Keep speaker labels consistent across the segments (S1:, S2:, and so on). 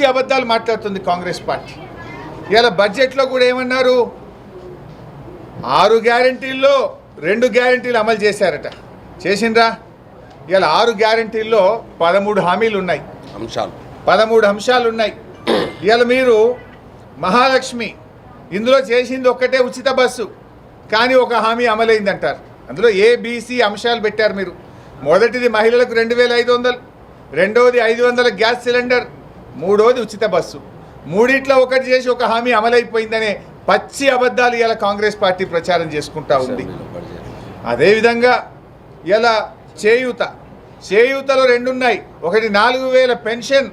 S1: పచ్చి అబద్ధాలు మాట్లాడుతుంది కాంగ్రెస్ పార్టీ. ఇలా బడ్జెట్లో కూడా ఏమన్నారు? ఆరు గ్యారంటీల్లో రెండు గ్యారంటీలు అమలు చేశారట. చేసిండ్రా? ఇలా ఆరు గ్యారంటీల్లో పదమూడు హామీలు ఉన్నాయి.
S2: అంశాలు.
S1: పదమూడు అంశాలు ఉన్నాయి. ఇవాళ మీరు మహాలక్ష్మి ఇందులో చేసింది ఒక్కటే ఉచిత బస్సు కానీ ఒక హామీ అమలైందంటారు. అందులో ఏబిసి అంశాలు పెట్టారు మీరు? మొదటిది మహిళలకు రెండు వేల ఐదు వందలు రెండవది ఐదు వందల గ్యాస్ సిలిండర్ మూడవది ఉచిత బస్సు. మూడిట్లో ఒకటి చేసి ఒక హామీ అమలైపోయిందనే పచ్చి అబద్ధాలు ఇలా కాంగ్రెస్ పార్టీ ప్రచారం చేసుకుంటా ఉంది. అదేవిధంగా ఇలా చేయూత. చేయూతలో రెండు ఉన్నాయి ఒకటి నాలుగు వేల పెన్షన్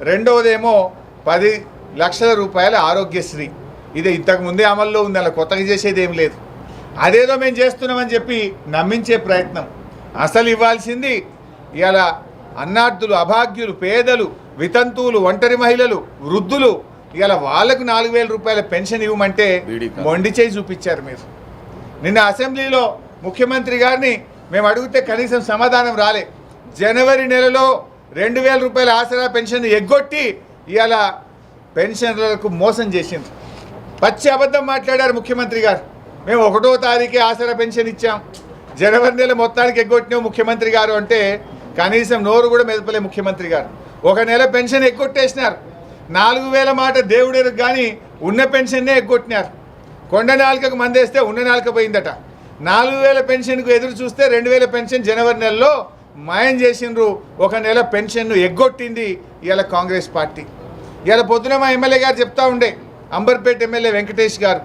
S1: రెండవదేమో పది లక్షల రూపాయల ఆరోగ్యశ్రీ. ఇది ఇంతకు ముందే అమల్లో ఉంది అలా కొత్తగా చేసేది ఏం లేదు. అదేదో మేము చేస్తున్నామని చెప్పి నమ్మించే ప్రయత్నం. అసలు ఇవ్వాల్సింది ఇలా అన్నార్థులు అభాగ్యులు పేదలు వితంతువులు ఒంటరి మహిళలు వృద్ధులు ఇలా వాళ్ళకు నాలుగు వేల రూపాయల పెన్షన్ ఇవ్వమంటే. మొండి చేయి చూపించారు మీరు. నిన్న అసెంబ్లీలో ముఖ్యమంత్రి గారిని మేము అడిగితే కనీసం సమాధానం రాలే. జనవరి నెలలో రెండు వేల రూపాయల ఆసరా పెన్షన్ ఎగ్గొట్టి ఇవాళ పెన్షన్లకు మోసం చేసింది పచ్చి అబద్ధం మాట్లాడారు ముఖ్యమంత్రి గారు. మేము ఒకటో తారీఖే ఆసరా పెన్షన్ ఇచ్చాం. జనవరి నెల మొత్తానికి ఎగ్గొట్టినాం ముఖ్యమంత్రి గారు అంటే కనీసం నోరు కూడా మెదపలే ముఖ్యమంత్రి గారు. ఒక నెల పెన్షన్ ఎగ్గొట్టేసినారు. నాలుగు వేల మాట దేవుడేరు కానీ ఉన్న పెన్షన్నే ఎగ్గొట్టినారు. కొండ నాలుకకు మందేస్తే ఉన్న నాలుక పోయిందట. నాలుగు వేల పెన్షన్కు ఎదురు చూస్తే రెండు వేల పెన్షన్ జనవరి నెలలో మాయం చేసిండ్రు. ఒక నెల పెన్షన్ను ఎగ్గొట్టింది ఇవాళ కాంగ్రెస్ పార్టీ. ఇవాళ పొద్దున మా ఎమ్మెల్యే గారు చెప్తా ఉండే అంబర్పేట ఎమ్మెల్యే వెంకటేష్ గారు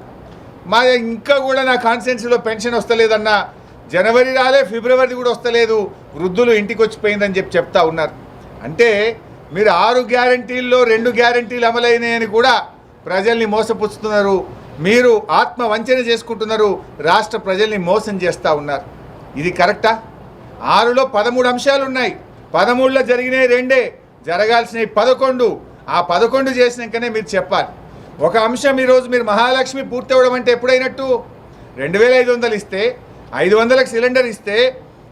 S1: మా ఇంకా కూడా నా కాన్స్టిట్యున్సీలో పెన్షన్ వస్తలేదన్న జనవరి రాలే ఫిబ్రవరి కూడా వస్తలేదు. వృద్ధులు ఇంటికి వచ్చిపోయిందని చెప్పి చెప్తా ఉన్నారు. అంటే మీరు ఆరు గ్యారంటీల్లో రెండు గ్యారంటీలు అమలైనాయని కూడా ప్రజల్ని మోసపుచ్చుతున్నారు. మీరు ఆత్మ వంచన చేసుకుంటున్నారు. రాష్ట్ర ప్రజల్ని మోసం చేస్తూ ఉన్నారు. ఇది కరెక్టా? ఆరులో పదమూడు అంశాలు ఉన్నాయి పదమూడులో జరిగినాయి రెండే జరగాల్సినవి పదకొండు. ఆ పదకొండు చేసినాకనే మీరు చెప్పాలి. ఒక అంశం ఈరోజు మీరు మహాలక్ష్మి పూర్తి అవ్వడం అంటే ఎప్పుడైనట్టు? రెండు వేల ఐదు వందలు ఇస్తే ఐదు వందలకు సిలిండర్ ఇస్తే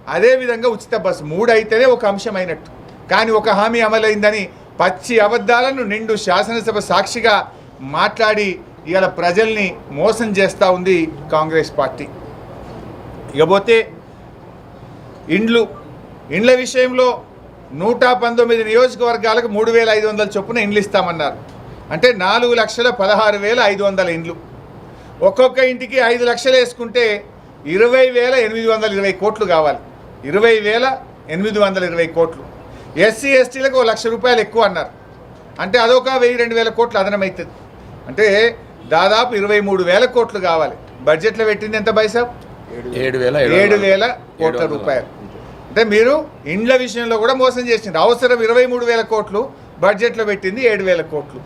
S1: అదేవిధంగా ఉచిత బస్సు మూడు అయితేనే ఒక అంశం అయినట్టు కానీ ఒక హామీ అమలైందని పచ్చి అబద్ధాలను నిండు శాసనసభ సాక్షిగా మాట్లాడి ఇవాళ ప్రజల్ని మోసం చేస్తూ ఉంది కాంగ్రెస్ పార్టీ. ఇకపోతే ఇండ్లు ఇండ్ల విషయంలో నూట పంతొమ్మిది నియోజకవర్గాలకు మూడు వేల ఐదు వందల చొప్పున ఇండ్లు ఇస్తామన్నారు. అంటే నాలుగు లక్షల పదహారు వేల ఐదు వందల ఇండ్లు. ఒక్కొక్క ఇంటికి ఐదు లక్షలు వేసుకుంటే ఇరవై వేల ఎనిమిది వందల ఇరవై కోట్లు కావాలి. ఇరవై వేల ఎనిమిది వందల ఇరవై కోట్లు. ఎస్సీ ఎస్టీలకు ఒక లక్ష రూపాయలు ఎక్కువ అన్నారు. అంటే అదొక వెయ్యి రెండు వేల కోట్లు అదనమవుతుంది అంటే దాదాపు ఇరవై మూడు వేల కోట్లు కావాలి. బడ్జెట్లో పెట్టింది ఎంత బైసాబ్
S2: ఏడు వేల
S1: ఏడు వేల కోట్ల. రూపాయలు. అంటే మీరు ఇండ్ల విషయంలో కూడా మోసం చేసిండ్రు. అవసరం ఇరవై మూడు వేల కోట్లు బడ్జెట్లో పెట్టింది ఏడు వేల కోట్లు.